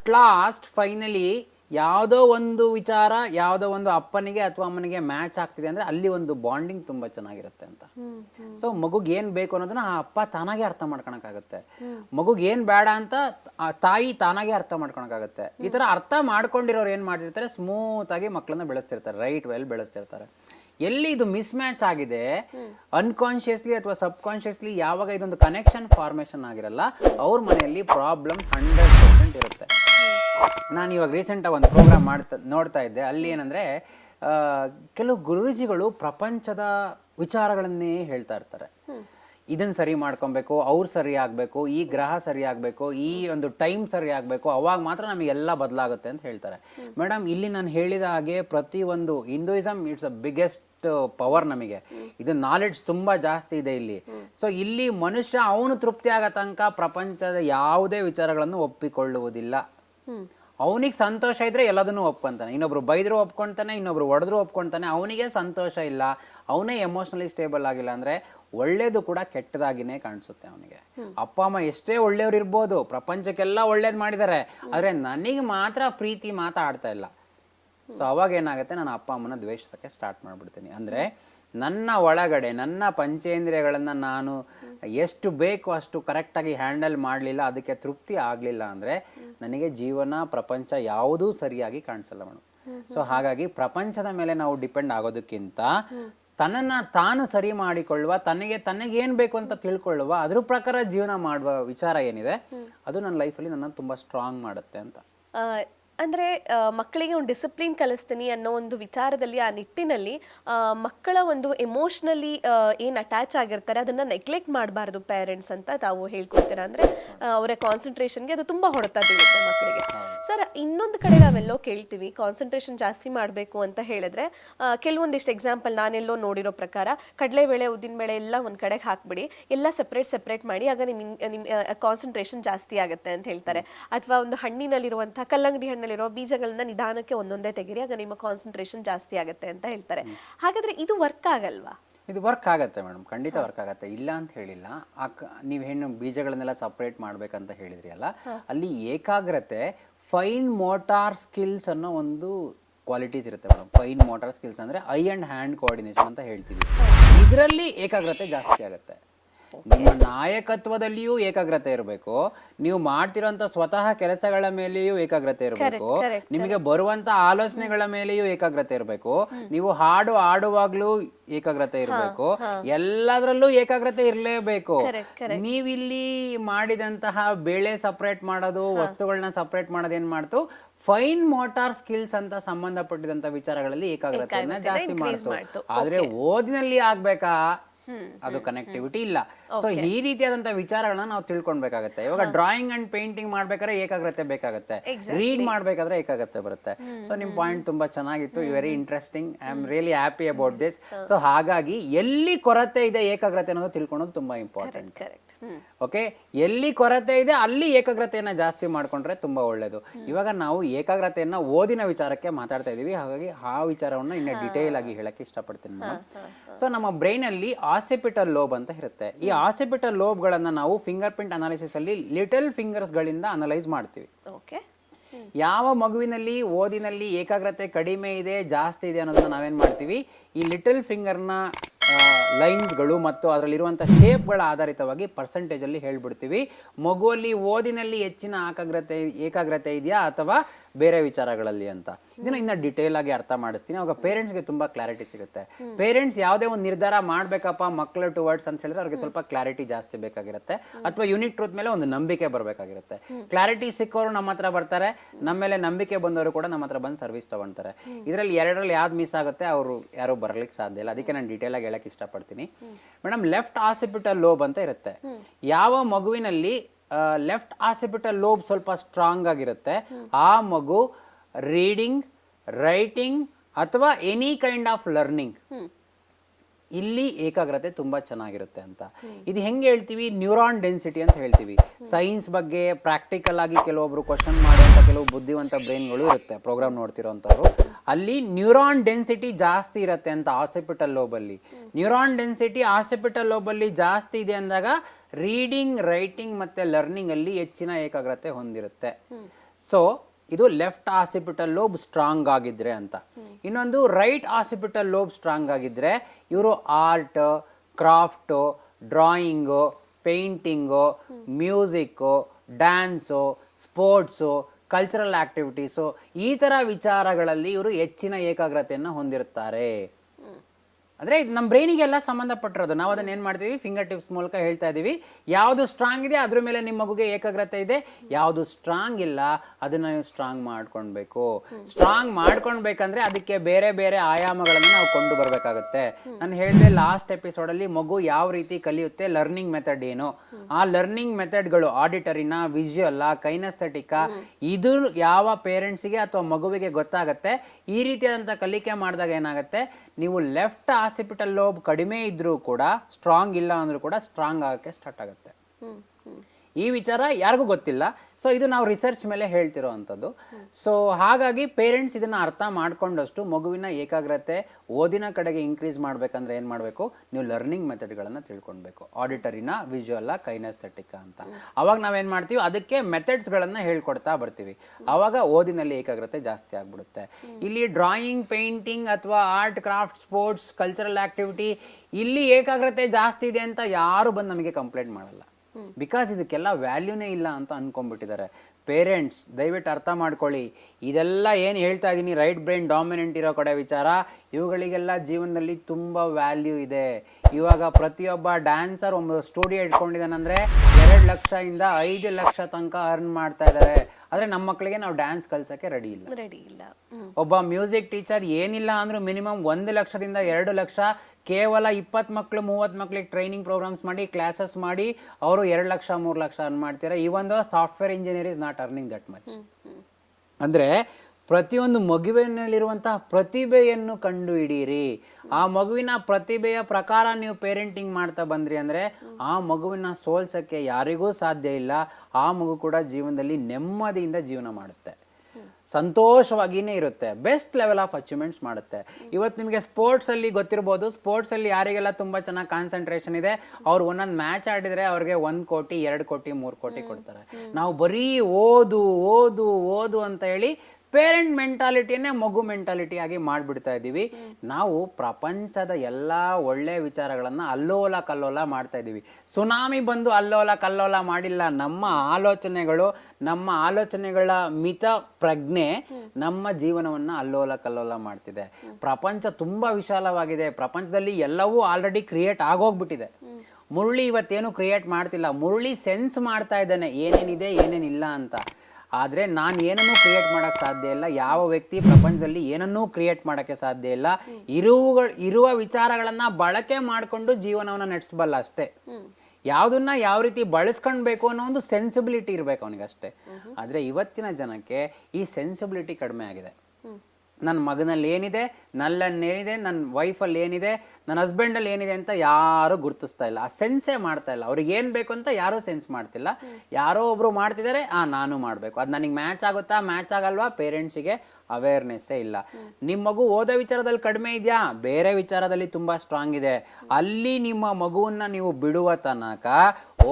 At last finally ಯಾವುದೋ ಒಂದು ವಿಚಾರ, ಯಾವುದೋ ಒಂದು ಅಪ್ಪನಿಗೆ ಅಥವಾ ಅಮ್ಮನಿಗೆ ಮ್ಯಾಚ್ ಆಗ್ತಿದೆ ಅಂದ್ರೆ ಅಲ್ಲಿ ಒಂದು ಬಾಂಡಿಂಗ್ ತುಂಬಾ ಚೆನ್ನಾಗಿರುತ್ತೆ ಅಂತ. ಸೊ ಮಗುಗೆ ಏನು ಬೇಕು ಅನ್ನೋದನ್ನ ಆ ಅಪ್ಪ ತಾನಾಗೆ ಅರ್ಥ ಮಾಡ್ಕೊಳಕ್ಕಾಗತ್ತೆ. ಮಗುಗೆ ಏನು ಬೇಡ ಅಂತ ತಾಯಿ ತಾನಾಗೆ ಅರ್ಥ ಮಾಡ್ಕೊಳಕ್ಕಾಗುತ್ತೆ. ಈ ತರ ಅರ್ಥ ಮಾಡ್ಕೊಂಡಿರೋರು ಏನು ಮಾಡ್ತಿರ್ತಾರೆ? ಸ್ಮೂತ್ ಆಗಿ ಮಕ್ಕಳನ್ನ ಬೆಳೆಸ್ತಿರ್ತಾರೆ. Right well ಬೆಳೆಸ್ತಿರ್ತಾರೆ. ಎಲ್ಲಿ ಇದು ಮಿಸ್ ಮ್ಯಾಚ್ ಆಗಿದೆ? ಅನ್ಕಾನ್ಷಿಯಸ್ಲಿ ಅಥವಾ ಸಬ್ ಕಾನ್ಶಿಯಸ್ಲಿ ಯಾವಾಗ ಇದೊಂದು ಕನೆಕ್ಷನ್ ಫಾರ್ಮೇಷನ್ ಆಗಿರಲ್ಲ, ಅವ್ರ ಮನೆಯಲ್ಲಿ ಪ್ರಾಬ್ಲಮ್ಸ್ ಹಂಡ್ರೆಡ್ ಪರ್ಸೆಂಟ್ ಇರುತ್ತೆ. ನಾನು ಇವಾಗ ರೀಸೆಂಟಾಗಿ ಒಂದು ಪ್ರೋಗ್ರಾಮ್ ಮಾಡ್ತಾ, ನೋಡ್ತಾ ಇದ್ದೆ. ಅಲ್ಲಿ ಏನಂದರೆ ಕೆಲವು ಗುರೂಜಿಗಳು ಪ್ರಪಂಚದ ವಿಚಾರಗಳನ್ನೇ ಹೇಳ್ತಾ ಇರ್ತಾರೆ. ಇದನ್ನು ಸರಿ ಮಾಡ್ಕೊಬೇಕು, ಅವ್ರು ಸರಿ ಆಗಬೇಕು, ಈ ಗ್ರಹ ಸರಿ ಆಗಬೇಕು, ಈ ಒಂದು ಟೈಮ್ ಸರಿ ಆಗಬೇಕು, ಅವಾಗ ಮಾತ್ರ ನಮಗೆಲ್ಲ ಬದಲಾಗುತ್ತೆ ಅಂತ ಹೇಳ್ತಾರೆ. ಮೇಡಮ್, ಇಲ್ಲಿ ನಾನು ಹೇಳಿದ ಹಾಗೆ ಪ್ರತಿಯೊಂದು Hinduism it's a biggest power ನಮಗೆ. ಇದು ನಾಲೆಡ್ಜ್ ತುಂಬಾ ಜಾಸ್ತಿ ಇದೆ ಇಲ್ಲಿ. ಸೊ ಇಲ್ಲಿ ಮನುಷ್ಯ ಅವನು ತೃಪ್ತಿ ಆಗೋ ತನಕ ಪ್ರಪಂಚದ ಯಾವುದೇ ವಿಚಾರಗಳನ್ನು ಒಪ್ಪಿಕೊಳ್ಳುವುದಿಲ್ಲ. ಅವನಿಗೆ ಸಂತೋಷ ಇದ್ರೆ ಎಲ್ಲದನ್ನೂ ಒಪ್ಕೊಂತಾನೆ. ಇನ್ನೊಬ್ರು ಬೈದ್ರು ಒಪ್ಕೊಂತಾನೆ ಇನ್ನೊಬ್ರು ಹೊಡೆದ್ರು ಒಪ್ಕೊಂತಾನೆ. ಅವನಿಗೆ ಸಂತೋಷ ಇಲ್ಲ. ಅವನೇ ಎಮೋಷನಲಿ ಸ್ಟೇಬಲ್ ಆಗಿಲ್ಲ ಅಂದ್ರೆ ಒಳ್ಳೇದು ಕೂಡ ಕೆಟ್ಟದಾಗಿನೇ ಕಾಣಿಸುತ್ತೆ ಅವನಿಗೆ. ಅಪ್ಪ ಅಮ್ಮ ಎಷ್ಟೇ ಒಳ್ಳೆಯವ್ರು ಇರ್ಬೋದು ಪ್ರಪಂಚಕ್ಕೆಲ್ಲ ಒಳ್ಳೇದು ಮಾಡಿದ್ದಾರೆ. ಆದ್ರೆ ನನಗೆ ಮಾತ್ರ ಪ್ರೀತಿ ಮಾತಾಡ್ತಾ ಇಲ್ಲ. ಸೊ ಅವಾಗ ಏನಾಗುತ್ತೆ ನಾನು ಅಪ್ಪ ಅಮ್ಮನ ದ್ವೇಷಿಸೋಕ್ಕೆ ಸ್ಟಾರ್ಟ್ ಮಾಡಿಬಿಡ್ತೀನಿ. ಅಂದರೆ ನನ್ನ ಒಳಗಡೆ, ನನ್ನ ಪಂಚೇಂದ್ರಿಯಗಳನ್ನು ನಾನು ಎಷ್ಟು ಬೇಕು ಅಷ್ಟು ಕರೆಕ್ಟಾಗಿ ಹ್ಯಾಂಡಲ್ ಮಾಡಲಿಲ್ಲ, ಅದಕ್ಕೆ ತೃಪ್ತಿ ಆಗಲಿಲ್ಲ ಅಂದರೆ ನನಗೆ ಜೀವನ, ಪ್ರಪಂಚ ಯಾವುದೂ ಸರಿಯಾಗಿ ಕಾಣಿಸಲ್ಲ ಮೇಡಮ್. ಸೊ ಹಾಗಾಗಿ ಪ್ರಪಂಚದ ಮೇಲೆ ನಾವು ಡಿಪೆಂಡ್ ಆಗೋದಕ್ಕಿಂತ ತನ್ನನ್ನು ತಾನು ಸರಿ ಮಾಡಿಕೊಳ್ಳುವ, ತನಗೆ ತನಗೇನು ಬೇಕು ಅಂತ ತಿಳ್ಕೊಳ್ಳುವ, ಅದ್ರ ಪ್ರಕಾರ ಜೀವನ ಮಾಡುವ ವಿಚಾರ ಏನಿದೆ, ಅದು ನನ್ನ ಲೈಫಲ್ಲಿ ನನ್ನ ತುಂಬ ಸ್ಟ್ರಾಂಗ್ ಮಾಡುತ್ತೆ ಅಂತ. ಅಂದ್ರೆ ಮಕ್ಕಳಿಗೆ ಒಂದು ಡಿಸಿಪ್ಲಿನ್ ಕಲಿಸ್ತೀನಿ ಅನ್ನೋ ಒಂದು ವಿಚಾರದಲ್ಲಿ ಆ ನಿಟ್ಟಿನಲ್ಲಿ ಮಕ್ಕಳ ಒಂದು ಎಮೋಷ್ನಲಿ ಏನು ಅಟ್ಯಾಚ್ ಆಗಿರ್ತಾರೆ ಅದನ್ನು ನೆಗ್ಲೆಕ್ಟ್ ಮಾಡಬಾರ್ದು ಪೇರೆಂಟ್ಸ್ ಅಂತ ತಾವು ಹೇಳ್ಕೊಡ್ತೀರಾ? ಅಂದರೆ ಅವರ ಕಾನ್ಸಂಟ್ರೇಷನ್ಗೆ ಅದು ತುಂಬ ಹೊಡೆತ ಬೀಳುತ್ತೆ ಮಕ್ಕಳಿಗೆ. ಸರ್ ಇನ್ನೊಂದು ಕಡೆ ನಾವೆಲ್ಲೋ ಕೇಳ್ತೀವಿ ಕಾನ್ಸಂಟ್ರೇಷನ್ ಜಾಸ್ತಿ ಮಾಡಬೇಕು ಅಂತ ಹೇಳಿದ್ರೆ ಕೆಲವೊಂದಿಷ್ಟು ಎಕ್ಸಾಂಪಲ್ ನಾನೆಲ್ಲೋ ನೋಡಿರೋ ಪ್ರಕಾರ ಕಡಲೆಬೇಳೆ ಉದ್ದಿನಬೇಳೆ ಎಲ್ಲ ಒಂದು ಕಡೆಗೆ ಹಾಕ್ಬಿಡಿ ಎಲ್ಲ ಸಪ್ರೇಟ್ ಸಪ್ರೇಟ್ ಮಾಡಿ ಆಗ ನಿಮ್ಮ ನಿಮ್ಮ ಕಾನ್ಸಂಟ್ರೇಷನ್ ಜಾಸ್ತಿ ಆಗುತ್ತೆ ಅಂತ ಹೇಳ್ತಾರೆ. ಅಥವಾ ಒಂದು ಹಣ್ಣಿನಲ್ಲಿರುವಂಥ ಕಲ್ಲಂಗಡಿ ಹಣ್ಣಲ್ಲಿರೋ ಬೀಜಗಳನ್ನ ನಿಧಾನಕ್ಕೆ ಒಂದೊಂದೇ ತೆಗೀರಿ ಆಗ ನಿಮ್ಮ ಕಾನ್ಸಂಟ್ರೇಷನ್ ಜಾಸ್ತಿ ಆಗುತ್ತೆ ಅಂತ ಹೇಳ್ತಾರೆ. ಹಾಗಾದ್ರೆ ಇದು ವರ್ಕ್ ಆಗಲ್ವಾ? ಇದು ವರ್ಕ್ ಆಗುತ್ತೆ ಮೇಡಮ್ ಖಂಡಿತ ವರ್ಕ್ ಆಗುತ್ತೆ. ಇಲ್ಲ ಅಂತ ಹೇಳಿಲ್ಲ. ಅಕ್ ನೀವು ಹೆಣ್ಣು ಬೀಜಗಳನ್ನೆಲ್ಲ ಸಪ್ರೇಟ್ ಮಾಡ್ಬೇಕಂತ ಹೇಳಿದ್ರಿ ಅಲ್ಲ ಅಲ್ಲಿ ಏಕಾಗ್ರತೆ ಫೈನ್ ಮೋಟಾರ್ ಸ್ಕಿಲ್ಸ್ ಅನ್ನೋ ಒಂದು ಕ್ವಾಲಿಟೀಸ್ ಇರುತ್ತೆ ಮೇಡಮ್ ಫೈನ್ ಮೋಟಾರ್ ಸ್ಕಿಲ್ಸ್ ಅಂದ್ರೆ ಐ ಅಂಡ್ ಹ್ಯಾಂಡ್ ಕೋಆರ್ಡಿನೇಷನ್ ಅಂತ ಹೇಳ್ತೀವಿ. ಇದರಲ್ಲಿ ಏಕಾಗ್ರತೆ ಜಾಸ್ತಿ ಆಗುತ್ತೆ. ನಿಮ್ಮ ನಾಯಕತ್ವದಲ್ಲಿಯೂ ಏಕಾಗ್ರತೆ ಇರಬೇಕು. ನೀವು ಮಾಡ್ತಿರೋಂಥ ಸ್ವತಃ ಕೆಲಸಗಳ ಮೇಲೆಯೂ ಏಕಾಗ್ರತೆ ಇರಬೇಕು. ನಿಮಗೆ ಬರುವಂತ ಆಲೋಚನೆಗಳ ಮೇಲೆಯೂ ಏಕಾಗ್ರತೆ ಇರಬೇಕು. ನೀವು ಹಾಡು ಆಡುವಾಗ್ಲೂ ಏಕಾಗ್ರತೆ ಇರಬೇಕು. ಎಲ್ಲದರಲ್ಲೂ ಏಕಾಗ್ರತೆ ಇರಲೇಬೇಕು. ನೀವಿಲ್ಲಿ ಮಾಡಿದಂತಹ ಬೇಳೆ ಸಪ್ರೇಟ್ ಮಾಡೋದು ವಸ್ತುಗಳನ್ನ ಸಪ್ರೇಟ್ ಮಾಡೋದು ಏನ್ ಮಾಡ್ತು? ಫೈನ್ ಮೋಟಾರ್ ಸ್ಕಿಲ್ಸ್ ಅಂತ ಸಂಬಂಧಪಟ್ಟಿದಂತ ವಿಚಾರಗಳಲ್ಲಿ ಏಕಾಗ್ರತೆಯನ್ನ ಜಾಸ್ತಿ ಮಾಡ್ತು. ಆದ್ರೆ ಓದಿನಲ್ಲಿ ಆಗ್ಬೇಕಾ? ಅದು ಕನೆಕ್ಟಿವಿಟಿ ಇಲ್ಲ. ಸೊ ಈ ರೀತಿಯಾದಂತ ವಿಚಾರಗಳನ್ನ ನಾವು ತಿಳ್ಕೊಳ್ಬೇಕಾಗತ್ತೆ. ಇವಾಗ ಡ್ರಾಯಿಂಗ್ ಅಂಡ್ ಪೇಂಟಿಂಗ್ ಮಾಡ್ಬೇಕಾದ್ರೆ ಏಕಾಗ್ರತೆ ಬೇಕಾಗುತ್ತೆ. ರೀಡ್ ಮಾಡ್ಬೇಕಾದ್ರೆ ಏಕಾಗ್ರತೆ ಬರುತ್ತೆ. ಸೊ ನಿಮ್ ಪಾಯಿಂಟ್ ತುಂಬಾ ಚೆನ್ನಾಗಿತ್ತು. Very interesting I am really happy about this so ಹಾಗಾಗಿ ಎಲ್ಲಿ ಕೊರತೆ ಇದೆ ಏಕಾಗ್ರತೆ ಅನ್ನೋದು ತಿಳ್ಕೊಳೋದು ತುಂಬಾ ಇಂಪಾರ್ಟೆಂಟ್ ಕರೆಕ್ಟ್ ಓಕೆ ಎಲ್ಲಿ ಕೊರತೆ ಇದೆ ಅಲ್ಲಿ ಏಕಾಗ್ರತೆಯನ್ನ ಜಾಸ್ತಿ ಮಾಡ್ಕೊಂಡ್ರೆ ತುಂಬಾ ಒಳ್ಳೇದು. ಇವಾಗ ನಾವು ಏಕಾಗ್ರತೆಯನ್ನ ಓದಿನ ವಿಚಾರಕ್ಕೆ ಮಾತಾಡ್ತಾ ಇದೀವಿ. ಹಾಗಾಗಿ ಆ ವಿಚಾರವನ್ನ ಇನ್ನ ಡಿಟೇಲ್ ಆಗಿ ಹೇಳಕ್ಕೆ ಇಷ್ಟಪಡ್ತೀನಿ ಸೊ ನಮ್ಮ ಬ್ರೈನ್ ಅಲ್ಲಿ ಆಸಿಪಿಟಲ್ ಲೋಬ್ ಅಂತ ಇರುತ್ತೆ. ಈ ಆಸಿಪಿಟಲ್ ಲೋಬ್ಗಳನ್ನ ನಾವು ಫಿಂಗರ್ ಪ್ರಿಂಟ್ ಅನಾಲಿಸಿಸ್ ಅಲ್ಲಿ ಲಿಟಲ್ ಫಿಂಗರ್ಸ್ ಗಳಿಂದ ಅನಲೈಸ್ ಮಾಡ್ತೀವಿ. ಓಕೆ ಯಾವ ಮಗುವಿನಲ್ಲಿ ಓದಿನಲ್ಲಿ ಏಕಾಗ್ರತೆ ಕಡಿಮೆ ಇದೆ ಜಾಸ್ತಿ ಇದೆ ಅನ್ನೋದನ್ನ ನಾವೇನು ಮಾಡ್ತೀವಿ? ಈ ಲಿಟಲ್ ಫಿಂಗರ್ನ ಲೈನ್ಸ್ಗಳು ಮತ್ತು ಅದರಲ್ಲಿರುವಂಥ ಶೇಪ್ಗಳ ಆಧಾರಿತವಾಗಿ ಪರ್ಸೆಂಟೇಜಲ್ಲಿ ಹೇಳ್ಬಿಡ್ತೀವಿ. ಮಗುವಲ್ಲಿ ಓದಿನಲ್ಲಿ ಹೆಚ್ಚಿನ ಏಕಾಗ್ರತೆ ಏಕಾಗ್ರತೆ ಇದೆಯಾ ಅಥವಾ ಬೇರೆ ವಿಚಾರಗಳಲ್ಲಿ ಅಂತ? ಇದನ್ನು ಇನ್ನ ಡಿಟೇಲ್ ಆಗಿ ಅರ್ಥ ಮಾಡಿಸ್ತೀನಿ. ಅವಾಗ ಪೇರೆಂಟ್ಸ್ಗೆ ತುಂಬಾ ಕ್ಲಾರಿಟಿ ಸಿಗುತ್ತೆ. ಪೇರೆಂಟ್ಸ್ ಯಾವುದೇ ಒಂದು ನಿರ್ಧಾರ ಮಾಡಬೇಕಪ್ಪ ಮಕ್ಕಳು ಟುವರ್ಡ್ಸ್ ಅಂತ ಹೇಳಿದ್ರೆ ಅವ್ರಿಗೆ ಸ್ವಲ್ಪ ಕ್ಲಾರಿಟಿ ಜಾಸ್ತಿ ಬೇಕಾಗಿರುತ್ತೆ. ಅಥವಾ ಯುನಿಕ್ ಟ್ರೂತ್ ಮೇಲೆ ಒಂದು ನಂಬಿಕೆ ಬರಬೇಕಾಗಿರುತ್ತೆ. ಕ್ಲಾರಿಟಿ ಸಿಕ್ಕೋರು ನಮ್ಮ ಹತ್ರ ಬರ್ತಾರೆ. ನಮ್ಮ ಮೇಲೆ ನಂಬಿಕೆ ಬಂದವರು ಕೂಡ ನಮ್ಮ ಹತ್ರ ಬಂದು ಸರ್ವಿಸ್ ತಗೊಳ್ತಾರೆ. ಇದರಲ್ಲಿ ಎರಡರಲ್ಲಿ ಯಾವ್ದು ಮಿಸ್ ಆಗುತ್ತೆ? ಅವರು ಯಾರು ಬರಲಿಕ್ಕೆ ಸಾಧ್ಯ ಇಲ್ಲ. ಅದಕ್ಕೆ ನಾನು ಡೀಟೇಲ್ ಆಗಿ ಹೇಳಕ್ ಇಷ್ಟಪಡ್ತೀನಿ. ಮೇಡಮ್ ಲೆಫ್ಟ್ ಆಸಿಪಿಟಲ್ ಲೋಬ್ ಅಂತ ಇರುತ್ತೆ. ಯಾವ ಮಗುವಿನಲ್ಲಿ ಲೆಫ್ಟ್ ಆಸಿಪಿಟಲ್ ಲೋಬ್ ಸ್ವಲ್ಪ ಸ್ಟ್ರಾಂಗ್ ಆಗಿರುತ್ತೆ, ಆ ಮಗು ರೀಡಿಂಗ್ ರೈಟಿಂಗ್ ಅಥವಾ ಎನಿ ಕೈಂಡ್ ಆಫ್ ಲರ್ನಿಂಗ್ ಇಲ್ಲಿ ಏಕಾಗ್ರತೆ ತುಂಬ ಚೆನ್ನಾಗಿರುತ್ತೆ ಅಂತ. ಇದು ಹೆಂಗೆ ಹೇಳ್ತೀವಿ? ನ್ಯೂರಾನ್ ಡೆನ್ಸಿಟಿ ಅಂತ ಹೇಳ್ತೀವಿ. ಸೈನ್ಸ್ ಬಗ್ಗೆ ಪ್ರಾಕ್ಟಿಕಲ್ ಆಗಿ ಕೆಲವೊಬ್ರು ಕ್ವಶನ್ ಮಾಡುವಂಥ ಕೆಲವು ಬುದ್ಧಿವಂತ ಬ್ರೈನ್ಗಳು ಇರುತ್ತೆ ಪ್ರೋಗ್ರಾಮ್ ನೋಡ್ತಿರೋಂಥವ್ರು. ಅಲ್ಲಿ ನ್ಯೂರಾನ್ ಡೆನ್ಸಿಟಿ ಜಾಸ್ತಿ ಇರುತ್ತೆ ಅಂತ ಆಸಿಪಿಟಲ್ ಲೋಬಲ್ಲಿ. ನ್ಯೂರಾನ್ ಡೆನ್ಸಿಟಿ ಆಸಿಪಿಟಲ್ ಲೋಬಲ್ಲಿ ಜಾಸ್ತಿ ಇದೆ ಅಂದಾಗ ರೀಡಿಂಗ್ ರೈಟಿಂಗ್ ಮತ್ತೆ ಲರ್ನಿಂಗ್ ಅಲ್ಲಿ ಹೆಚ್ಚಿನ ಏಕಾಗ್ರತೆ ಹೊಂದಿರುತ್ತೆ. ಸೊ ಇದು ಲೆಫ್ಟ್ ಆಸಿಪಿಟಲ್ ಲೋಬ್ ಸ್ಟ್ರಾಂಗ್ ಆಗಿದ್ರೆ ಅಂತ. ಇನ್ನೊಂದು ರೈಟ್ ಆಸಿಪಿಟಲ್ ಲೋಬ್ ಸ್ಟ್ರಾಂಗ್ ಆಗಿದ್ರೆ ಇವರು art, craft, drawing, painting music dance, sports, cultural activities ಈ ಥರ ವಿಚಾರಗಳಲ್ಲಿ ಇವರು ಹೆಚ್ಚಿನ ಏಕಾಗ್ರತೆಯನ್ನು ಹೊಂದಿರುತ್ತಾರೆ. ಅಂದರೆ ಇದು ನಮ್ಮ ಬ್ರೈನಿಗೆಲ್ಲ ಸಂಬಂಧಪಟ್ಟಿರೋದು. ನಾವು ಅದನ್ನು ಏನು ಮಾಡ್ತೀವಿ? ಫಿಂಗರ್ ಟಿಪ್ಸ್ ಮೂಲಕ ಹೇಳ್ತಾ ಇದ್ದೀವಿ ಯಾವುದು ಸ್ಟ್ರಾಂಗ್ ಇದೆ, ಅದ್ರ ಮೇಲೆ ನಿಮ್ಮ ಮಗುಗೆ ಏಕಾಗ್ರತೆ ಇದೆ? ಯಾವುದು ಸ್ಟ್ರಾಂಗ್ ಇಲ್ಲ, ಅದನ್ನ ನೀವು ಸ್ಟ್ರಾಂಗ್ ಮಾಡ್ಕೊಳ್ಬೇಕು ಸ್ಟ್ರಾಂಗ್ ಮಾಡ್ಕೊಳ್ಬೇಕಂದ್ರೆ ಅದಕ್ಕೆ ಬೇರೆ ಬೇರೆ ಆಯಾಮಗಳನ್ನು ನಾವು ಕೊಂಡು ಬರಬೇಕಾಗುತ್ತೆ. ನಾನು ಹೇಳಿದೆ ಲಾಸ್ಟ್ ಎಪಿಸೋಡಲ್ಲಿ ಮಗು ಯಾವ ರೀತಿ ಕಲಿಯುತ್ತೆ? ಲರ್ನಿಂಗ್ ಮೆಥಡ್ ಏನು? ಆ ಲರ್ನಿಂಗ್ ಮೆಥಡ್ಗಳು ಆಡಿಟರಿನ ವಿಜುವಲ್ಲ ಕೈನಸ್ಥೆಟಿಕ ಇದು ಯಾವ ಪೇರೆಂಟ್ಸಿಗೆ ಅಥವಾ ಮಗುವಿಗೆ ಗೊತ್ತಾಗುತ್ತೆ? ಈ ರೀತಿಯಾದಂಥ ಕಲಿಕೆ ಮಾಡಿದಾಗ ಏನಾಗುತ್ತೆ? ನೀವು ಲೆಫ್ಟ್ ಆಸಿಪಿಟಲ್ ಲೋಬ್ ಕಡಿಮೆ ಇದ್ರೂ ಕೂಡ ಸ್ಟ್ರಾಂಗ್ ಇಲ್ಲ ಅಂದ್ರೂ ಕೂಡ ಸ್ಟ್ರಾಂಗ್ ಆಗಕ್ಕೆ ಸ್ಟಾರ್ಟ್ ಆಗುತ್ತೆ. ಈ ವಿಚಾರ ಯಾರಿಗೂ ಗೊತ್ತಿಲ್ಲ. ಸೊ ಇದು ನಾವು ರಿಸರ್ಚ್ ಮೇಲೆ ಹೇಳ್ತಿರೋ ಅಂಥದ್ದು ಸೊ ಹಾಗಾಗಿ ಪೇರೆಂಟ್ಸ್ ಇದನ್ನು ಅರ್ಥ ಮಾಡ್ಕೊಂಡಷ್ಟು ಮಗುವಿನ ಏಕಾಗ್ರತೆ ಓದಿನ ಕಡೆಗೆ ಇನ್ಕ್ರೀಸ್ ಮಾಡಬೇಕಂದ್ರೆ ಏನು ಮಾಡಬೇಕು? ನೀವು ಲರ್ನಿಂಗ್ ಮೆಥಡ್ಗಳನ್ನು ತಿಳ್ಕೊಳ್ಬೇಕು. ಆಡಿಟರಿನ ವಿಜುವಲ್ಲ ಕೈನಸ್ಥೆಟಿಕ ಅಂತ. ಅವಾಗ ನಾವೇನು ಮಾಡ್ತೀವಿ? ಅದಕ್ಕೆ ಮೆಥಡ್ಸ್ಗಳನ್ನು ಹೇಳ್ಕೊಡ್ತಾ ಬರ್ತೀವಿ. ಆವಾಗ ಓದಿನಲ್ಲಿ ಏಕಾಗ್ರತೆ ಜಾಸ್ತಿ ಆಗಿಬಿಡುತ್ತೆ. ಇಲ್ಲಿ ಡ್ರಾಯಿಂಗ್ ಪೇಂಟಿಂಗ್ ಅಥವಾ art craft sports cultural activity ಇಲ್ಲಿ ಏಕಾಗ್ರತೆ ಜಾಸ್ತಿ ಇದೆ ಅಂತ ಯಾರು ಬಂದು ನಮಗೆ ಕಂಪ್ಲೇಂಟ್ ಮಾಡಲ್ಲ. ಬಿಕಾಸ್ ಇದಕ್ಕೆಲ್ಲ ವ್ಯಾಲ್ಯೂನೇ ಇಲ್ಲ ಅಂತ ಅನ್ಕೊಂಡ್ಬಿಟ್ಟಿದ್ದಾರೆ. ಪೇರೆಂಟ್ಸ್ ದಯವಿಟ್ಟು ಅರ್ಥ ಮಾಡ್ಕೊಳ್ಳಿ. ಇದೆಲ್ಲ ಏನು ಹೇಳ್ತಾ ಇದ್ದೀನಿ ರೈಟ್ ಬ್ರೈನ್ ಡಾಮಿನೆಂಟ್ ಇರೋ ಕಡೆ ವಿಚಾರ. ಇವುಗಳಿಗೆಲ್ಲ ಜೀವನದಲ್ಲಿ ತುಂಬ ವ್ಯಾಲ್ಯೂ ಇದೆ. ಇವಾಗ ಪ್ರತಿಯೊಬ್ಬ ಡ್ಯಾನ್ಸರ್ ಒಂದು ಸ್ಟುಡಿಯೋ ಇಟ್ಕೊಂಡಿದ್ದಾನಂದ್ರೆ ಎರಡು ಲಕ್ಷದಿಂದ ಐದು ಲಕ್ಷ ತನಕ ಅರ್ನ್ ಮಾಡ್ತಾ ಇದ್ದಾರೆ ಆದರೆ ನಮ್ಮ ಮಕ್ಕಳಿಗೆ ನಾವು ಡ್ಯಾನ್ಸ್ ಕಲ್ಸಕ್ಕೆ ರೆಡಿ ಇಲ್ಲ. ರೆಡಿ ಇಲ್ಲ. ಒಬ್ಬ ಮ್ಯೂಸಿಕ್ ಟೀಚರ್ ಏನಿಲ್ಲ ಅಂದ್ರೂ ಮಿನಿಮಮ್ ಒಂದು ಲಕ್ಷದಿಂದ ಎರಡು ಲಕ್ಷ ಕೇವಲ ಇಪ್ಪತ್ತು ಮಕ್ಕಳು ಮೂವತ್ತು ಮಕ್ಳಿಗೆ ಟ್ರೈನಿಂಗ್ ಪ್ರೋಗ್ರಾಮ್ಸ್ ಮಾಡಿ ಕ್ಲಾಸಸ್ ಮಾಡಿ ಅವರು ಎರಡು ಲಕ್ಷ ಮೂರು ಲಕ್ಷ ಅರ್ನ್ ಮಾಡ್ತಾರೆ. ಈ ಒಂದು software engineer is not earning that much ಅಂದರೆ ಪ್ರತಿಯೊಂದು ಮಗುವಿನಲ್ಲಿರುವಂತಹ ಪ್ರತಿಭೆಯನ್ನು ಕಂಡು ಹಿಡೀರಿ ಆ ಮಗುವಿನ ಪ್ರತಿಭೆಯ ಪ್ರಕಾರ ನೀವು ಪೇರೆಂಟಿಂಗ್ ಮಾಡ್ತಾ ಬಂದ್ರಿ ಅಂದರೆ ಆ ಮಗುವಿನ ಸೋಲ್ಸೋಕ್ಕೆ ಯಾರಿಗೂ ಸಾಧ್ಯ ಇಲ್ಲ. ಆ ಮಗು ಕೂಡ ಜೀವನದಲ್ಲಿ ನೆಮ್ಮದಿಯಿಂದ ಜೀವನ ಮಾಡುತ್ತೆ. ಸಂತೋಷವಾಗಿಯೇ ಇರುತ್ತೆ. ಬೆಸ್ಟ್ ಲೆವೆಲ್ ಆಫ್ ಅಚೀವ್ಮೆಂಟ್ಸ್ ಮಾಡುತ್ತೆ. ಇವತ್ತು ನಿಮಗೆ ಸ್ಪೋರ್ಟ್ಸಲ್ಲಿ ಗೊತ್ತಿರ್ಬೋದು. ಸ್ಪೋರ್ಟ್ಸಲ್ಲಿ ಯಾರಿಗೆಲ್ಲ ತುಂಬ ಚೆನ್ನಾಗಿ ಕಾನ್ಸಂಟ್ರೇಷನ್ ಇದೆ ಅವ್ರು ಒಂದೊಂದು ಮ್ಯಾಚ್ ಆಡಿದರೆ ಅವ್ರಿಗೆ ಒಂದು ಕೋಟಿ ಎರಡು ಕೋಟಿ ಮೂರು ಕೋಟಿ ಕೊಡ್ತಾರೆ. ನಾವು ಬರೀ ಓದು ಓದು ಓದು ಅಂತ ಹೇಳಿ ಪೇರೆಂಟ್ ಮೆಂಟಾಲಿಟಿಯನ್ನೇ ಮಗು ಮೆಂಟಾಲಿಟಿ ಆಗಿ ಮಾಡಿಬಿಡ್ತಾ ಇದ್ದೀವಿ. ನಾವು ಪ್ರಪಂಚದ ಎಲ್ಲ ಒಳ್ಳೆಯ ವಿಚಾರಗಳನ್ನು ಅಲ್ಲೋಲ ಕಲ್ಲೋಲ ಮಾಡ್ತಾ ಇದ್ದೀವಿ. ಸುನಾಮಿ ಬಂದು ಅಲ್ಲೋಲ ಕಲ್ಲೋಲ ಮಾಡಿಲ್ಲ. ನಮ್ಮ ಆಲೋಚನೆಗಳು, ನಮ್ಮ ಆಲೋಚನೆಗಳ ಮಿತ ಪ್ರಜ್ಞೆ ನಮ್ಮ ಜೀವನವನ್ನು ಅಲ್ಲೋಲ ಕಲ್ಲೋಲ ಮಾಡ್ತಿದೆ. ಪ್ರಪಂಚ ತುಂಬ ವಿಶಾಲವಾಗಿದೆ. ಪ್ರಪಂಚದಲ್ಲಿ ಎಲ್ಲವೂ ಆಲ್ರೆಡಿ ಕ್ರಿಯೇಟ್ ಆಗೋಗ್ಬಿಟ್ಟಿದೆ. ಮುರುಳಿ ಇವತ್ತೇನು ಕ್ರಿಯೇಟ್ ಮಾಡ್ತಿಲ್ಲ. ಮುರುಳಿ ಸೆನ್ಸ್ ಮಾಡ್ತಾ ಇದ್ದಾನೆ. ಏನೇನಿದೆ, ಏನೇನಿಲ್ಲ ಅಂತ. ಆದರೆ ನಾನು ಏನನ್ನೂ ಕ್ರಿಯೇಟ್ ಮಾಡೋಕ್ಕೆ ಸಾಧ್ಯ ಇಲ್ಲ. ಯಾವ ವ್ಯಕ್ತಿ ಪ್ರಪಂಚದಲ್ಲಿ ಏನನ್ನೂ ಕ್ರಿಯೇಟ್ ಮಾಡೋಕ್ಕೆ ಸಾಧ್ಯ ಇಲ್ಲ. ಇರುವುಗಳು ಇರುವ ವಿಚಾರಗಳನ್ನು ಬಳಕೆ ಮಾಡಿಕೊಂಡು ಜೀವನವನ್ನು ನಡೆಸಬಲ್ಲ ಅಷ್ಟೇ. ಯಾವುದನ್ನ ಯಾವ ರೀತಿ ಬಳಸ್ಕೊಳ್ಬೇಕು ಅನ್ನೋ ಒಂದು ಸೆನ್ಸಿಬಿಲಿಟಿ ಇರಬೇಕು ಅವನಿಗಷ್ಟೇ. ಆದರೆ ಇವತ್ತಿನ ಜನಕ್ಕೆ ಈ ಸೆನ್ಸಿಬಿಲಿಟಿ ಕಡಿಮೆ ಆಗಿದೆ. ನನ್ನ ಮಗನಲ್ಲಿ ಏನಿದೆ ನಲ್ಲಲ್ಲಿ ಏನಿದೆ ನನ್ನ ವೈಫಲ್ಲಿ ಏನಿದೆ ನನ್ನ ಹಸ್ಬೆಂಡಲ್ಲಿ ಏನಿದೆ ಅಂತ ಯಾರೂ ಗುರುತಿಸ್ತಾ ಇಲ್ಲ. ಆ ಸೆನ್ಸೇ ಮಾಡ್ತಾ ಇಲ್ಲ. ಅವ್ರಿಗೆ ಏನು ಬೇಕು ಅಂತ ಯಾರೂ ಸೆನ್ಸ್ ಮಾಡ್ತಿಲ್ಲ. ಯಾರೋ ಒಬ್ಬರು ಮಾಡ್ತಿದ್ದಾರೆ ಆ ನಾನು ಮಾಡಬೇಕು. ಅದು ನನಗೆ ಮ್ಯಾಚ್ ಆಗುತ್ತಾ ಮ್ಯಾಚ್ ಆಗಲ್ವಾ ಪೇರೆಂಟ್ಸಿಗೆ ಅವೇರ್ನೆಸ್ಸೇ ಇಲ್ಲ. ನಿಮ್ಮ ಮಗು ಓದೋ ವಿಚಾರದಲ್ಲಿ ಕಡಿಮೆ ಇದೆಯಾ? ಬೇರೆ ವಿಚಾರದಲ್ಲಿ ತುಂಬ ಸ್ಟ್ರಾಂಗ್ ಇದೆ. ಅಲ್ಲಿ ನಿಮ್ಮ ಮಗುವನ್ನು ನೀವು ಬಿಡುವ ತನಕ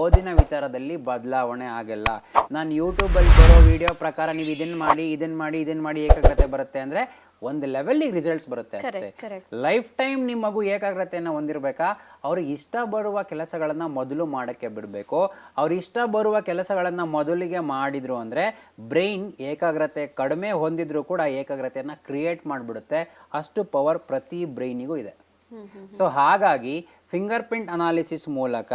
ಓದಿನ ವಿಚಾರದಲ್ಲಿ ಬದಲಾವಣೆ ಆಗಲ್ಲ. ನಾನು ಯೂಟ್ಯೂಬಲ್ಲಿ ಬರೋ ವಿಡಿಯೋ ಪ್ರಕಾರ ನೀವು ಇದನ್ನು ಮಾಡಿ ಇದನ್ನು ಮಾಡಿ ಇದನ್ನು ಮಾಡಿ ಏಕಾಗ್ರತೆ ಬರುತ್ತೆ ಅಂದರೆ ಒಂದು ಲೆವೆಲ್ಲಿಗೆ ರಿಸಲ್ಟ್ಸ್ ಬರುತ್ತೆ ಅಷ್ಟೇ. ಲೈಫ್ ಟೈಮ್ ನಿಮ್ಮ ಮಗು ಏಕಾಗ್ರತೆಯನ್ನು ಹೊಂದಿರಬೇಕಾ? ಅವ್ರಿಗೆ ಇಷ್ಟ ಬರುವ ಕೆಲಸಗಳನ್ನು ಮೊದಲು ಮಾಡೋಕ್ಕೆ ಬಿಡಬೇಕು. ಅವ್ರು ಇಷ್ಟ ಬರುವ ಕೆಲಸಗಳನ್ನು ಮೊದಲಿಗೆ ಮಾಡಿದ್ರು ಅಂದರೆ ಬ್ರೈನ್ ಏಕಾಗ್ರತೆ ಕಡಿಮೆ ಹೊಂದಿದ್ರು ಕೂಡ ಏಕಾಗ್ರತೆಯನ್ನು ಕ್ರಿಯೇಟ್ ಮಾಡಿಬಿಡುತ್ತೆ. ಅಷ್ಟು ಪವರ್ ಪ್ರತಿ ಬ್ರೈನಿಗೂ ಇದೆ. ಸೊ ಹಾಗಾಗಿ ಫಿಂಗರ್ ಪ್ರಿಂಟ್ ಅನಾಲಿಸಿಸ್ ಮೂಲಕ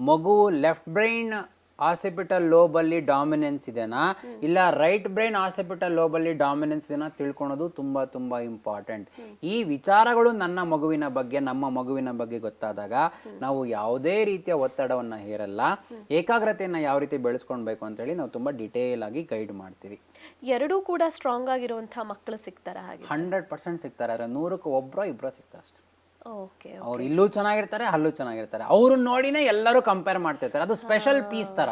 ಮಗು ಲೆಫ್ಟ್ ಬ್ರೈನ್ ಆಸಿಪಿಟಲ್ ಲೋಬಲ್ಲಿ ಡಾಮಿನೆನ್ಸ್ ಇದೆನಾ? ಇಲ್ಲ ರೈಟ್ ಬ್ರೈನ್ ಆಸಿಪಿಟಲ್ ಲೋಬಲ್ಲಿ ಡಾಮಿನೆನ್ಸ್ ಇದೆನಾ ತಿಳ್ಕೊಳೋದು ತುಂಬ ತುಂಬ ಇಂಪಾರ್ಟೆಂಟ್ ಈ ವಿಚಾರಗಳು ನನ್ನ ಮಗುವಿನ ಬಗ್ಗೆ ನಮ್ಮ ಮಗುವಿನ ಬಗ್ಗೆ ಗೊತ್ತಾದಾಗ ನಾವು ಯಾವುದೇ ರೀತಿಯ ಒತ್ತಡವನ್ನು ಹೇರಲ್ಲ. ಏಕಾಗ್ರತೆಯನ್ನು ಯಾವ ರೀತಿ ಬೆಳೆಸ್ಕೊಳ್ಬೇಕು ಅಂತೇಳಿ ನಾವು ತುಂಬ ಡಿಟೇಲ್ ಆಗಿ ಗೈಡ್ ಮಾಡ್ತೀವಿ. ಎರಡೂ ಕೂಡ ಸ್ಟ್ರಾಂಗ್ ಆಗಿರುವಂತಹ ಮಕ್ಕಳು ಸಿಗ್ತಾರೆ ಹಾಗೆ. ಹಂಡ್ರೆಡ್ ಪರ್ಸೆಂಟ್ ಸಿಗ್ತಾರೆ ಆದರೆ ನೂರಕ್ಕೆ ಒಬ್ಬರೋ ಇಬ್ಬರೋ ಸಿಗ್ತಾರೆ ಅಷ್ಟೇ. ಓಕೆ ಅವ್ರು ಇಲ್ಲೂ ಚೆನ್ನಾಗಿರ್ತಾರೆ ಅಲ್ಲೂ ಚೆನ್ನಾಗಿರ್ತಾರೆ. ಅವ್ರನ್ನ ನೋಡಿನೇ ಎಲ್ಲರೂ ಕಂಪೇರ್ ಮಾಡ್ತಿರ್ತಾರೆ. ಅದು ಸ್ಪೆಷಲ್ ಪೀಸ್ ತರ.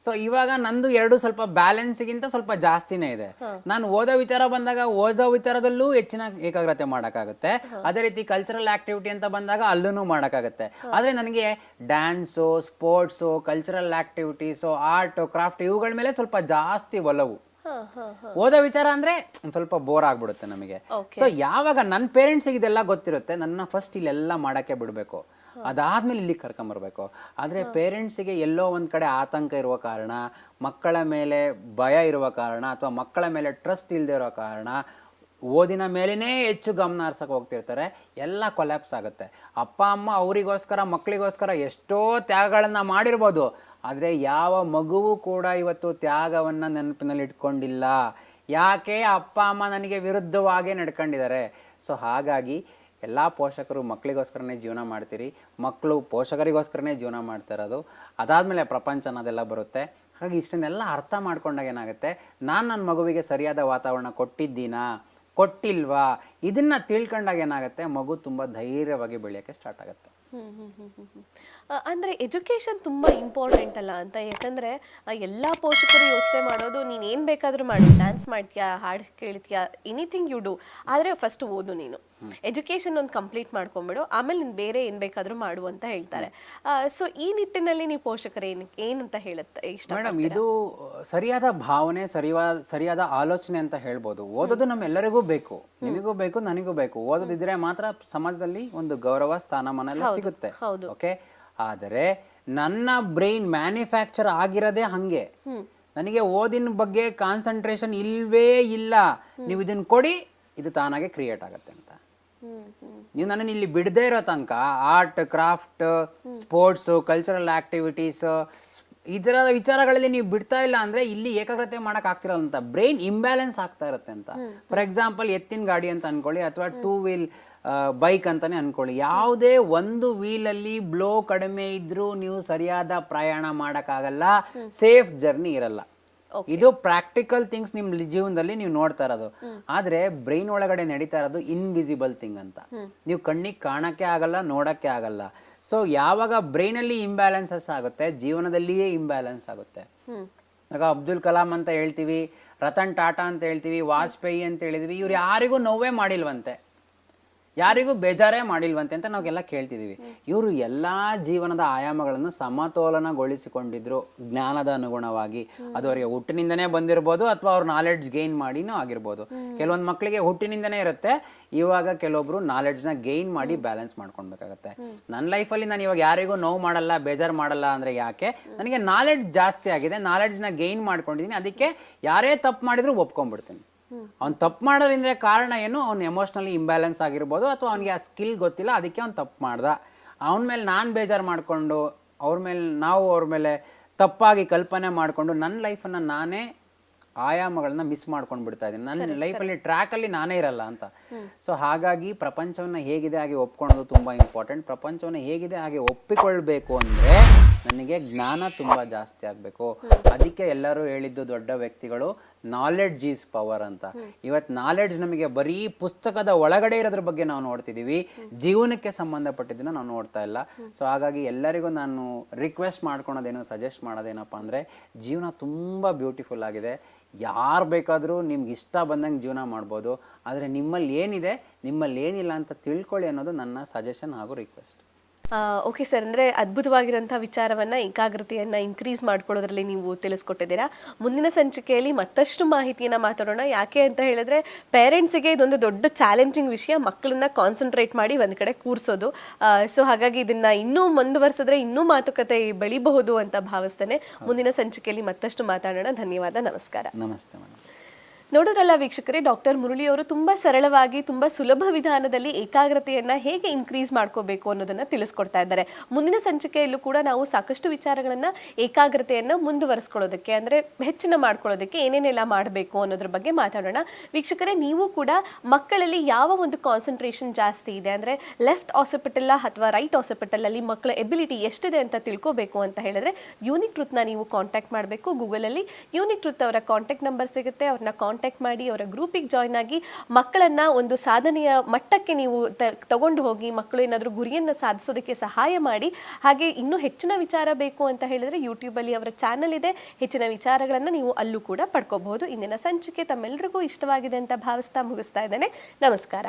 ಸೊ ಇವಾಗ ನಂದು ಎರಡು ಸ್ವಲ್ಪ ಬ್ಯಾಲೆನ್ಸ್ಗಿಂತ ಸ್ವಲ್ಪ ಜಾಸ್ತಿನೇ ಇದೆ. ನಾನು ಓದೋ ವಿಚಾರ ಬಂದಾಗ ಓದೋ ವಿಚಾರದಲ್ಲೂ ಹೆಚ್ಚಿನ ಏಕಾಗ್ರತೆ ಮಾಡೋಕ್ಕಾಗುತ್ತೆ. ಅದೇ ರೀತಿ ಕಲ್ಚರಲ್ ಆಕ್ಟಿವಿಟಿ ಅಂತ ಬಂದಾಗ ಅಲ್ಲೂ ಮಾಡೋಕ್ಕಾಗುತ್ತೆ. ಆದರೆ ನನಗೆ dance sports cultural activities art craft ಇವುಗಳ ಮೇಲೆ ಸ್ವಲ್ಪ ಜಾಸ್ತಿ ಒಲವು. ಓದೋ ವಿಚಾರ ಅಂದ್ರೆ ಒಂದ್ ಸ್ವಲ್ಪ ಬೋರ್ ಆಗ್ಬಿಡುತ್ತೆ ನಮಗೆ. ಸೊ ಯಾವಾಗ ನನ್ನ ಪೇರೆಂಟ್ಸಿಗೆ ಇದೆಲ್ಲ ಗೊತ್ತಿರುತ್ತೆ ನನ್ನ ಫಸ್ಟ್ ಇಲ್ಲೆಲ್ಲ ಮಾಡಕ್ಕೆ ಬಿಡಬೇಕು. ಅದಾದ್ಮೇಲೆ ಇಲ್ಲಿಗೆ ಕರ್ಕೊಂಬರ್ಬೇಕು ಆದರೆ ಪೇರೆಂಟ್ಸಿಗೆ ಎಲ್ಲೋ ಒಂದ್ ಕಡೆ ಆತಂಕ ಇರುವ ಕಾರಣ ಮಕ್ಕಳ ಮೇಲೆ ಭಯ ಇರುವ ಕಾರಣ ಅಥವಾ ಮಕ್ಕಳ ಮೇಲೆ ಟ್ರಸ್ಟ್ ಇಲ್ಲದೆ ಇರೋ ಕಾರಣ ಓದಿನ ಮೇಲೇ ಹೆಚ್ಚು ಗಮನ ಹರ್ಸಕ್ಕೆ ಹೋಗ್ತಿರ್ತಾರೆ ಎಲ್ಲ ಕೊಲ್ಯಾಪ್ಸ್ ಆಗುತ್ತೆ. ಅಪ್ಪ ಅಮ್ಮ ಅವರಿಗೋಸ್ಕರ ಮಕ್ಕಳಿಗೋಸ್ಕರ ಎಷ್ಟೋ ತ್ಯಾಗಗಳನ್ನು ಮಾಡಿರ್ಬೋದು. ಆದರೆ ಯಾವ ಮಗುವು ಕೂಡ ಇವತ್ತು ತ್ಯಾಗವನ್ನು ನೆನಪಿನಲ್ಲಿ ಇಟ್ಕೊಂಡಿಲ್ಲ ಯಾಕೆ ಅಪ್ಪ, ಅಮ್ಮ ನನಗೆ ವಿರುದ್ಧವಾಗೇ ನಡ್ಕೊಂಡಿದ್ದಾರೆ? ಸೊ ಹಾಗಾಗಿ ಎಲ್ಲ ಪೋಷಕರು ಮಕ್ಕಳಿಗೋಸ್ಕರನೇ ಜೀವನ ಮಾಡ್ತೀರಿ. ಮಕ್ಕಳು ಪೋಷಕರಿಗೋಸ್ಕರನೇ ಜೀವನ ಮಾಡ್ತಾ ಇರೋದು. ಅದಾದಮೇಲೆ ಪ್ರಪಂಚ ಅನ್ನೋದೆಲ್ಲ ಬರುತ್ತೆ. ಹಾಗಾಗಿ ಇಷ್ಟನ್ನೆಲ್ಲ ಅರ್ಥ ಮಾಡ್ಕೊಂಡಾಗ ಏನಾಗುತ್ತೆ? ನಾನು ನನ್ನ ಮಗುವಿಗೆ ಸರಿಯಾದ ವಾತಾವರಣ ಕೊಟ್ಟಿದ್ದೀನಾ? ಕೊಟ್ಟಿಲ್ವಾ? ಇದನ್ನು ತಿಳ್ಕೊಂಡಾಗ ಏನಾಗುತ್ತೆ? ಮಗು ತುಂಬ ಧೈರ್ಯವಾಗಿ ಬೆಳೆಯೋಕ್ಕೆ ಸ್ಟಾರ್ಟ್ ಆಗುತ್ತೆ. ಹ್ಮ್ ಎಜುಕೇಷನ್ ತುಂಬ ಅಂದ್ರೆ ಇಂಪಾರ್ಟೆಂಟ್ ಅಲ್ಲ ಅಂತ. ಯಾಕಂದ್ರೆ ಎಲ್ಲಾ ಪೋಷಕರು ಯೋಚನೆ ಮಾಡೋದು, ನೀನು ಏನು ಬೇಕಾದರೂ ಮಾಡು. ಡ್ಯಾನ್ಸ್ ಮಾಡ್ತೀಯಾ, ಹಾಡು ಕೇಳ್ತೀಯಾ ಎನಿಥಿಂಗ್ ಯು ಡು ಆದ್ರೆ ಫಸ್ಟ್ ಓದು ನೀನು. ಎಜುಕೇಶನ್ ಒಂದು ಕಂಪ್ಲೀಟ್ ಮಾಡ್ಕೊಂಬಿಡು ಆಮೇಲೆ ನೀನು ಬೇರೆ ಏನು ಬೇಕಾದರೂ ಮಾಡು ಅಂತ ಹೇಳ್ತಾರೆ. ಸೊ ಈ ನಿಟ್ಟಿನಲ್ಲಿ ನೀವು ಪೋಷಕರು ಏನು ಏನಂತ ಹೇಳುತ್ತೆ ಇಷ್ಟ ಮೇಡಮ್ ಇದು ಸರಿಯಾದ ಭಾವನೆ ಸರಿಯಾದ ಸರಿಯಾದ ಆಲೋಚನೆ ಅಂತ ಹೇಳ್ಬೋದು. ಓದೋದು ನಮ್ಮೆಲ್ಲರಿಗೂ ಬೇಕು. ನಿಮಗೂ ಬೇಕು ನನಗೂ ಬೇಕು. ಓದೋದಿದ್ರೆ ಮಾತ್ರ ಸಮಾಜದಲ್ಲಿ ಒಂದು ಗೌರವ ಸ್ಥಾನಮಾನ ಎಲ್ಲ ಸಿಗುತ್ತೆ. ಓಕೆ? ಆದರೆ ನನ್ನ ಬ್ರೈನ್ ಮ್ಯಾನುಫ್ಯಾಕ್ಚರ್ ಆಗಿರೋದೇ ಹಂಗೆ. ನನಗೆ ಓದಿನ ಬಗ್ಗೆ ಕಾನ್ಸಂಟ್ರೇಷನ್ ಇಲ್ವೇ ಇಲ್ಲ. ನೀವು ಇದನ್ನ ಕೊಡಿ ಇದು ತಾನಾಗೆ ಕ್ರಿಯೇಟ್ ಆಗುತ್ತೆ ನೀವು ನನ್ನನ್ನು ಇಲ್ಲಿ ಬಿಡದೇ ಇರೋ ತನಕ art craft sports cultural activities ಇದರ ವಿಚಾರಗಳಲ್ಲಿ ನೀವು ಬಿಡ್ತಾ ಇಲ್ಲ ಅಂದ್ರೆ ಇಲ್ಲಿ ಏಕಾಗ್ರತೆ ಮಾಡಕ್ ಆಗ್ತಿರಲ್ಲ ಅಂತ ಬ್ರೈನ್ ಇಂಬ್ಯಾಲೆನ್ಸ್ ಆಗ್ತಾ ಇರುತ್ತೆ ಅಂತ. ಫಾರ್ ಎಕ್ಸಾಂಪಲ್ ಎತ್ತಿನ ಗಾಡಿ ಅಂತ ಅನ್ಕೊಳ್ಳಿ ಅಥವಾ ಟೂ ವೀಲ್ ಬೈಕ್ ಅಂತಾನೆ ಅನ್ಕೊಳ್ಳಿ. ಯಾವುದೇ ಒಂದು ವೀಲಲ್ಲಿ ಬ್ಲೋ ಕಡಿಮೆ ಇದ್ರೂ ನೀವು ಸರಿಯಾದ ಪ್ರಯಾಣ ಮಾಡೋಕ್ಕಾಗಲ್ಲ. ಸೇಫ್ ಜರ್ನಿ ಇರಲ್ಲ. ಇದು ಪ್ರಾಕ್ಟಿಕಲ್ ಥಿಂಗ್ಸ್ ನಿಮ್ ಜೀವನದಲ್ಲಿ ನೀವು ನೋಡ್ತಾ ಇರೋದು. ಆದ್ರೆ ಬ್ರೈನ್ ಒಳಗಡೆ ನಡೀತಾ ಇರೋದು ಇನ್ವಿಸಿಬಲ್ ಥಿಂಗ್ ಅಂತ. ನೀವು ಕಣ್ಣಿಗೆ ಕಾಣಕ್ಕೆ ಆಗಲ್ಲ ನೋಡಕ್ಕೆ ಆಗಲ್ಲ. ಸೊ ಯಾವಾಗ ಬ್ರೈನಲ್ಲಿ ಇಂಬ್ಯಾಲೆನ್ಸಸ್ ಆಗುತ್ತೆ ಜೀವನದಲ್ಲಿಯೇ ಇಂಬ್ಯಾಲೆನ್ಸ್ ಆಗುತ್ತೆ. ಈಗ ಅಬ್ದುಲ್ ಕಲಾಂ ಅಂತ ಹೇಳ್ತೀವಿ ರತನ್ ಟಾಟಾ ಅಂತ ಹೇಳ್ತೀವಿ ವಾಜಪೇಯಿ ಅಂತ ಹೇಳಿದ್ವಿ ಇವ್ರು ಯಾರಿಗೂ ನೋವೇ ಮಾಡಿಲ್ವಂತೆ. ಯಾರಿಗೂ ಬೇಜಾರೇ ಮಾಡಿಲ್ವಂತೆ ಅಂತ ನಾವೆಲ್ಲ ಕೇಳ್ತಿದ್ದೀವಿ ಇವರು ಎಲ್ಲಾ ಜೀವನದ ಆಯಾಮಗಳನ್ನು ಸಮತೋಲನಗೊಳಿಸಿಕೊಂಡಿದ್ರು ಜ್ಞಾನದ ಅನುಗುಣವಾಗಿ. ಅದು ಅವರಿಗೆ ಹುಟ್ಟಿನಿಂದನೇ ಬಂದಿರ್ಬೋದು ಅಥವಾ ಅವ್ರ ನಾಲೆಡ್ಜ್ ಗೈನ್ ಮಾಡಿನೂ ಆಗಿರ್ಬೋದು. ಕೆಲವೊಂದು ಮಕ್ಕಳಿಗೆ ಹುಟ್ಟಿನಿಂದನೇ ಇರುತ್ತೆ. ಇವಾಗ ಕೆಲವೊಬ್ರು ನಾಲೆಡ್ಜ್ನ ಗೈನ್ ಮಾಡಿ ಬ್ಯಾಲೆನ್ಸ್ ಮಾಡ್ಕೊಳ್ಬೇಕಾಗತ್ತೆ. ನನ್ನ ಲೈಫಲ್ಲಿ ನಾನು ಇವಾಗ ಯಾರಿಗೂ ನೋವು ಮಾಡಲ್ಲ, ಬೇಜಾರು ಮಾಡಲ್ಲ ಅಂದ್ರೆ ಯಾಕೆ? ನನಗೆ ನಾಲೆಡ್ಜ್ ಜಾಸ್ತಿ ಆಗಿದೆ ನಾಲೆಡ್ಜ್ನ ಗೈನ್ ಮಾಡ್ಕೊಂಡಿದ್ದೀನಿ ಅದಕ್ಕೆ ಯಾರೇ ತಪ್ಪು ಮಾಡಿದ್ರು ಒಪ್ಕೊಂಡ್ಬಿಡ್ತೀನಿ. ಅವ್ನು ತಪ್ಪು ಮಾಡೋದ್ರಿಂದ ಕಾರಣ ಏನು? ಅವ್ನು ಎಮೋಷ್ನಲಿ ಇಂಬ್ಯಾಲೆನ್ಸ್ ಆಗಿರ್ಬೋದು ಅಥವಾ ಅವ್ನಿಗೆ ಆ ಸ್ಕಿಲ್ ಗೊತ್ತಿಲ್ಲ ಅದಕ್ಕೆ ಅವ್ನು ತಪ್ಪು ಮಾಡ್ದ. ಅವನ ಮೇಲೆ ನಾನು ಬೇಜಾರು ಮಾಡಿಕೊಂಡು ಅವ್ರ ಮೇಲೆ ನಾವು ಅವ್ರ ಮೇಲೆ ತಪ್ಪಾಗಿ ಕಲ್ಪನೆ ಮಾಡಿಕೊಂಡು ನನ್ನ ಲೈಫನ್ನು ನಾನೇ ಆಯಾಮಗಳನ್ನ ಮಿಸ್ ಮಾಡ್ಕೊಂಡು ಬಿಡ್ತಾ ಇದ್ದೀನಿ. ನನ್ನ ಲೈಫಲ್ಲಿ ಟ್ರ್ಯಾಕಲ್ಲಿ ನಾನೇ ಇರಲ್ಲ ಅಂತ. ಸೊ ಹಾಗಾಗಿ ಪ್ರಪಂಚವನ್ನು ಹೇಗಿದೆ ಹಾಗೆ ಒಪ್ಕೊಳ್ಳೋದು ತುಂಬ ಇಂಪಾರ್ಟೆಂಟ್ ಪ್ರಪಂಚವನ್ನು ಹೇಗಿದೆ ಹಾಗೆ ಒಪ್ಪಿಕೊಳ್ಬೇಕು ಅಂದರೆ ನನಗೆ ಜ್ಞಾನ ತುಂಬ ಜಾಸ್ತಿ ಆಗಬೇಕು. ಅದಕ್ಕೆ ಎಲ್ಲರೂ ಹೇಳಿದ್ದು ದೊಡ್ಡ ವ್ಯಕ್ತಿಗಳು ನಾಲೆಡ್ಜ್ ಈಸ್ ಪವರ್ ಅಂತ. ಇವತ್ತು ನಾಲೆಡ್ಜ್ ನಮಗೆ ಬರೀ ಪುಸ್ತಕದ ಒಳಗಡೆ ಇರೋದ್ರ ಬಗ್ಗೆ ನಾವು ನೋಡ್ತಿದ್ದೀವಿ ಜೀವನಕ್ಕೆ ಸಂಬಂಧಪಟ್ಟಿದ್ದನ್ನು ನಾವು ನೋಡ್ತಾ ಇಲ್ಲ. ಸೊ ಹಾಗಾಗಿ ಎಲ್ಲರಿಗೂ ನಾನು ರಿಕ್ವೆಸ್ಟ್ ಮಾಡ್ಕೊಳೋದೇನು ಸಜೆಸ್ಟ್ ಮಾಡೋದೇನಪ್ಪ ಅಂದರೆ, ಜೀವನ ತುಂಬ ಬ್ಯೂಟಿಫುಲ್ ಆಗಿದೆ. ಯಾರು ಬೇಕಾದರೂ ನಿಮ್ಗೆ ಇಷ್ಟ ಬಂದಂಗೆ ಜೀವನ ಮಾಡ್ಬೋದು. ಆದರೆ ನಿಮ್ಮಲ್ಲಿ ಏನಿದೆ, ನಿಮ್ಮಲ್ಲಿ ಏನಿಲ್ಲ ಅಂತ ತಿಳ್ಕೊಳ್ಳಿ ಅನ್ನೋದು ನನ್ನ ಸಜೆಷನ್ ಹಾಗೂ ರಿಕ್ವೆಸ್ಟ್ ಓಕೆ ಸರ್ ಅಂದರೆ ಅದ್ಭುತವಾಗಿರೋಂಥ ವಿಚಾರವನ್ನು ಏಕಾಗ್ರತೆಯನ್ನು ಇನ್ಕ್ರೀಸ್ ಮಾಡ್ಕೊಳ್ಳೋದ್ರಲ್ಲಿ ನೀವು ತಿಳಿಸ್ಕೊಟ್ಟಿದ್ದೀರಾ. ಮುಂದಿನ ಸಂಚಿಕೆಯಲ್ಲಿ ಮತ್ತಷ್ಟು ಮಾಹಿತಿಯನ್ನು ಮಾತಾಡೋಣ. ಯಾಕೆ ಅಂತ ಹೇಳಿದ್ರೆ ಪೇರೆಂಟ್ಸಿಗೆ ಇದೊಂದು ದೊಡ್ಡ ಚಾಲೆಂಜಿಂಗ್ ವಿಷಯ, ಮಕ್ಕಳನ್ನ ಕಾನ್ಸಂಟ್ರೇಟ್ ಮಾಡಿ ಒಂದು ಕಡೆ ಕೂರಿಸೋದು. ಸೊ ಹಾಗಾಗಿ ಇದನ್ನು ಇನ್ನೂ ಮುಂದುವರೆಸಿದ್ರೆ ಇನ್ನೂ ಮಾತುಕತೆ ಬೆಳಿಬಹುದು ಅಂತ ಭಾವಿಸ್ತೇನೆ. ಮುಂದಿನ ಸಂಚಿಕೆಯಲ್ಲಿ ಮತ್ತಷ್ಟು ಮಾತಾಡೋಣ. ಧನ್ಯವಾದ, ನಮಸ್ಕಾರ. ನಮಸ್ತೆ ಮೇಡಮ್ ನೋಡಿದ್ರಲ್ಲ ವೀಕ್ಷಕರೇ, ಡಾಕ್ಟರ್ ಮುರಳಿ ಅವರು ತುಂಬಾ ಸರಳವಾಗಿ, ತುಂಬ ಸುಲಭ ವಿಧಾನದಲ್ಲಿ ಏಕಾಗ್ರತೆಯನ್ನು ಹೇಗೆ ಇನ್ಕ್ರೀಸ್ ಮಾಡ್ಕೋಬೇಕು ಅನ್ನೋದನ್ನ ತಿಳಿಸ್ಕೊಡ್ತಾ ಇದ್ದಾರೆ. ಮುಂದಿನ ಸಂಚಿಕೆಯಲ್ಲೂ ಕೂಡ ನಾವು ಸಾಕಷ್ಟು ವಿಚಾರಗಳನ್ನು ಏಕಾಗ್ರತೆಯನ್ನು ಮುಂದುವರಿಸ್ಕೊಳ್ಳೋದಕ್ಕೆ, ಅಂದ್ರೆ ಹೆಚ್ಚಿನ ಮಾಡ್ಕೊಳ್ಳೋದಕ್ಕೆ ಏನೇನೆಲ್ಲ ಮಾಡಬೇಕು ಅನ್ನೋದ್ರ ಬಗ್ಗೆ ಮಾತಾಡೋಣ. ವೀಕ್ಷಕರೇ, ನೀವು ಕೂಡ ಮಕ್ಕಳಲ್ಲಿ ಯಾವ ಒಂದು ಕಾನ್ಸಂಟ್ರೇಷನ್ ಜಾಸ್ತಿ ಇದೆ, ಅಂದ್ರೆ ಲೆಫ್ಟ್ ಹಾಸ್ಪಿಟಲ್ ಅಥವಾ ರೈಟ್ ಆಸಿಪಿಟಲ್ ಅಲ್ಲಿ ಮಕ್ಕಳ ಎಬಿಲಿಟಿ ಎಷ್ಟಿದೆ ಅಂತ ತಿಳ್ಕೋಬೇಕು ಅಂತ ಹೇಳಿದ್ರೆ ಯೂನಿಕ್ ಟ್ರೂತ್ನ ನೀವು ಕಾಂಟ್ಯಾಕ್ಟ್ ಮಾಡಬೇಕು. ಗೂಗಲಲ್ಲಿ ಯೂನಿಕ್ ಟ್ರೂತ್ ಅವರ ಕಾಂಟ್ಯಾಕ್ಟ್ ನಂಬರ್ ಸಿಗುತ್ತೆ, ಅವ್ರನ್ನ ಕಾಂಟ್ಯಾಕ್ಟ್ ಕಾಂಟ್ಯಾಕ್ಟ್ ಮಾಡಿ ಅವರ ಗ್ರೂಪಿಗೆ ಜಾಯ್ನ್ ಆಗಿ ಮಕ್ಕಳನ್ನು ಒಂದು ಸಾಧನೆಯ ಮಟ್ಟಕ್ಕೆ ನೀವು ತಗೊಂಡು ಹೋಗಿ ಮಕ್ಕಳು ಏನಾದರೂ ಗುರಿಯನ್ನು ಸಾಧಿಸೋದಕ್ಕೆ ಸಹಾಯ ಮಾಡಿ. ಹಾಗೆ ಇನ್ನೂ ಹೆಚ್ಚಿನ ವಿಚಾರ ಬೇಕು ಅಂತ ಹೇಳಿದ್ರೆ ಯೂಟ್ಯೂಬಲ್ಲಿ ಅವರ ಚಾನಲ್ ಇದೆ. ಹೆಚ್ಚಿನ ವಿಚಾರಗಳನ್ನು ನೀವು ಅಲ್ಲೂ ಕೂಡ ಪಡ್ಕೋಬಹುದು. ಇಂದಿನ ಸಂಚಿಕೆ ತಮ್ಮೆಲ್ಲರಿಗೂ ಇಷ್ಟವಾಗಿದೆ ಅಂತ ಭಾವಿಸ್ತಾ ಮುಗಿಸ್ತಾ ಇದ್ದೇನೆ. ನಮಸ್ಕಾರ.